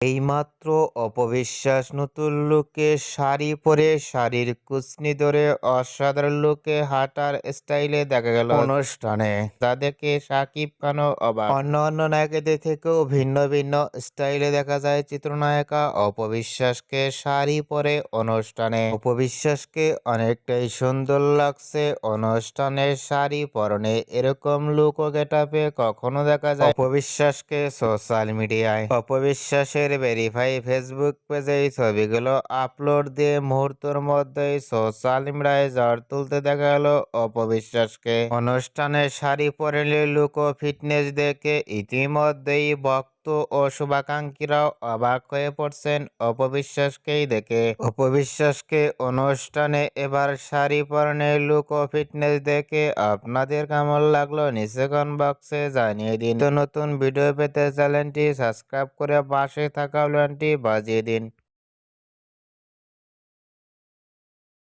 এইমাত্র অপবিশ্বাস নতুন লুকে শাড়ি পরে শাড়ির কুচনি ধরে অসাধারণ লুকে হাঁটার স্টাইলে দেখা গেল। অনুষ্ঠানে তা দেখে সাকিব খানও অবাক। অন্য অন্য নায়িকাদের থেকেও ভিন্ন ভিন্ন স্টাইলে দেখা যায় চিত্রনায়িকা অপবিশ্বাসকে শাড়ি পরে অনুষ্ঠানে। অপবিশ্বাসকে অনেকটাই সুন্দর লাগছে অনুষ্ঠানে শাড়ি পরনে। এরকম লুক ও গেটাপে কখনো দেখা যায়। অপবিশ্বাসকে সোশ্যাল মিডিয়ায় অপবিশ্বাসের ভেরিফাই ফেসবুক পেজে এই ছবিগুলো আপলোড দিয়ে মুহূর্তের মধ্যেই সোশ্যাল মিডিয়ায় ঝড় তুলতে দেখা গেল অপবিশ্বাসকে। অনুষ্ঠানে শাড়ি পরে লুকো ফিটনেস দেখে ইতিমধ্যেই ভক্ত ও শুভাকাঙ্ক্ষীরাও অবাক হয়ে পড়ছেন অপবিশ্বাসকেই দেখে। অপবিশ্বাসকে অনুষ্ঠানে এবার শাড়ি পরনে লুক ও ফিটনেস দেখে আপনাদের কেমন লাগল নিচে কমেন্ট বক্সে জানিয়ে দিন। নতুন ভিডিও পেতে চ্যানেলটি সাবস্ক্রাইব করে পাশে থাকা বেলটি বাজিয়ে দিন।